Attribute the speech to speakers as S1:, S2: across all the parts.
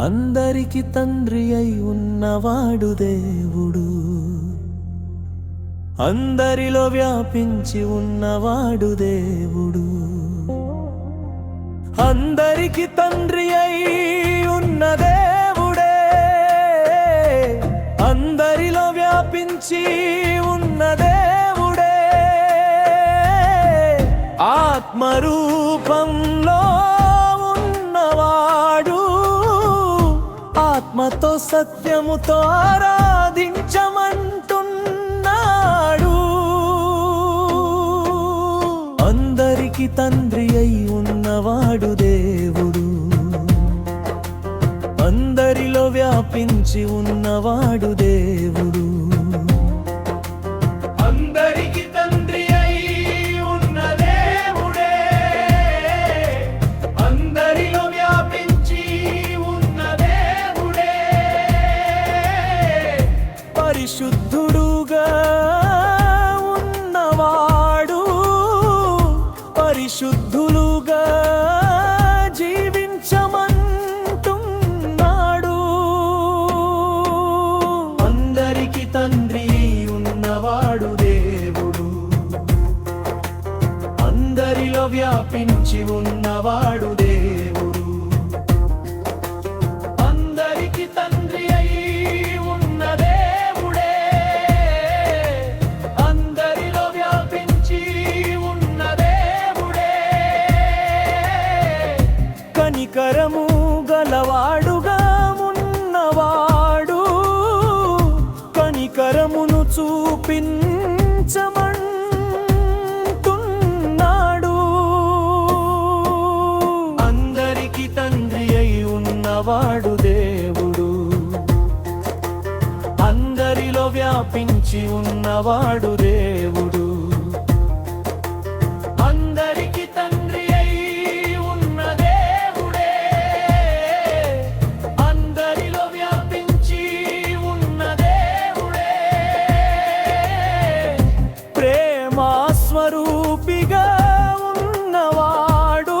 S1: అందరికి తండ్రి అయి ఉన్నవాడు దేవుడు. అందరిలో వ్యాపించి ఉన్నవాడు దేవుడు. అందరికి తండ్రి అయి ఉన్న దేవుడే. అందరిలో వ్యాపించి ఉన్న దేవుడే. ఆత్మరూపంలో ఆత్మతో సత్యముతో ఆరాధించమంటున్నాడు అందరికి తండ్రి అయి ఉన్నవాడు దేవుడు. అందరిలో వ్యాపించి ఉన్నవాడు పరిశుద్ధుడు. కనికరము గలవాడుగా ఉన్నవాడు కనికరమును చూపించమంటున్నాడు. అందరికి తండ్రి అయి ఉన్నవాడు దేవుడు అందరిలో వ్యాపించి ఉన్నవాడు దేవుడు స్వరూపిగా ఉన్నవాడు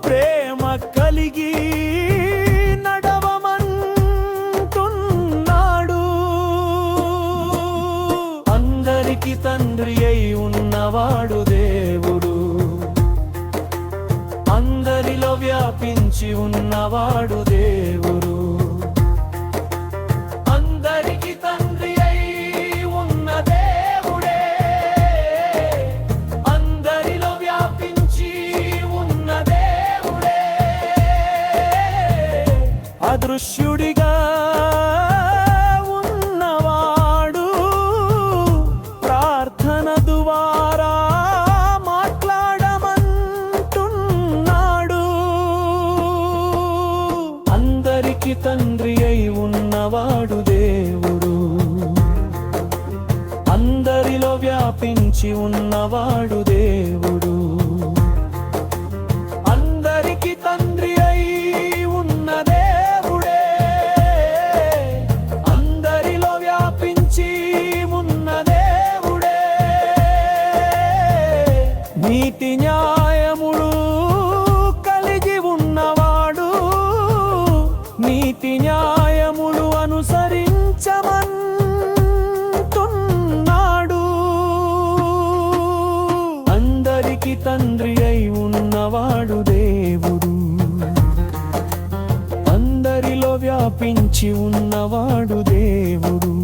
S1: ప్రేమ కలిగి నడవమంటున్నాడు. అందరికి తండ్రి అయి ఉన్నవాడు దేవుడు. అందరిలో వ్యాపించి ఉన్నవాడు దేవుడు. అందరికి తండ్రి అయి ఉన్నవాడు దేవుడు. అందరిలో వ్యాపించి ఉన్నవాడు తండ్రి అయి ఉన్నవాడు దేవుడు. అందరిలో వ్యాపించి ఉన్నవాడు దేవుడు.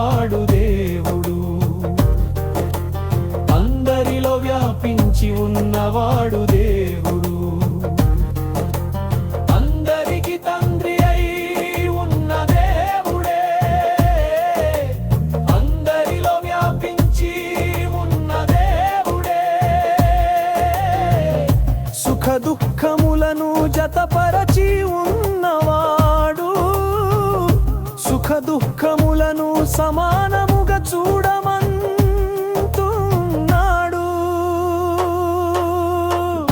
S1: ఉన్నవాడు దుఃఖములను సమానముగా చూడమంటున్నాడు.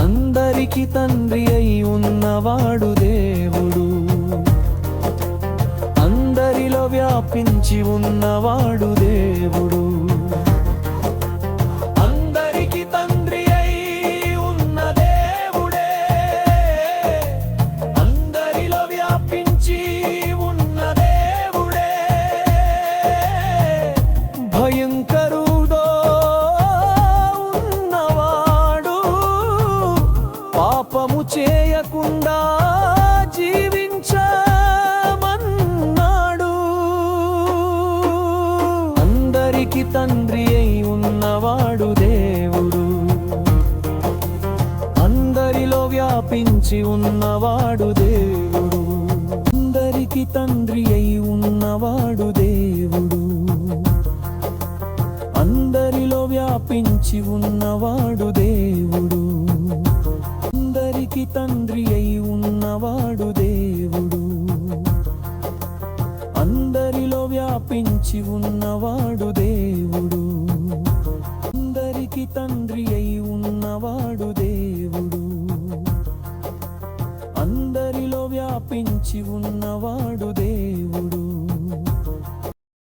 S1: అందరికి తండ్రి అయి ఉన్నవాడు దేవుడు. అందరిలో వ్యాపించి ఉన్నవాడు దేవుడు. పాపము చేయకుండా జీవించమన్నాడు. అందరికి తండ్రి అయి ఉన్నవాడు దేవుడు. అందరిలో వ్యాపించి ఉన్నవాడు దేవుడు. అందరికి తండ్రి అయి ఉన్నవాడు దేవుడు. అందరిలో వ్యాపించి ఉన్నవాడు దేవుడు. అందరికి తండ్రి అయి ఉన్నవాడు దేవుడు. అందరిలో వ్యాపించి ఉన్నవాడు దేవుడు.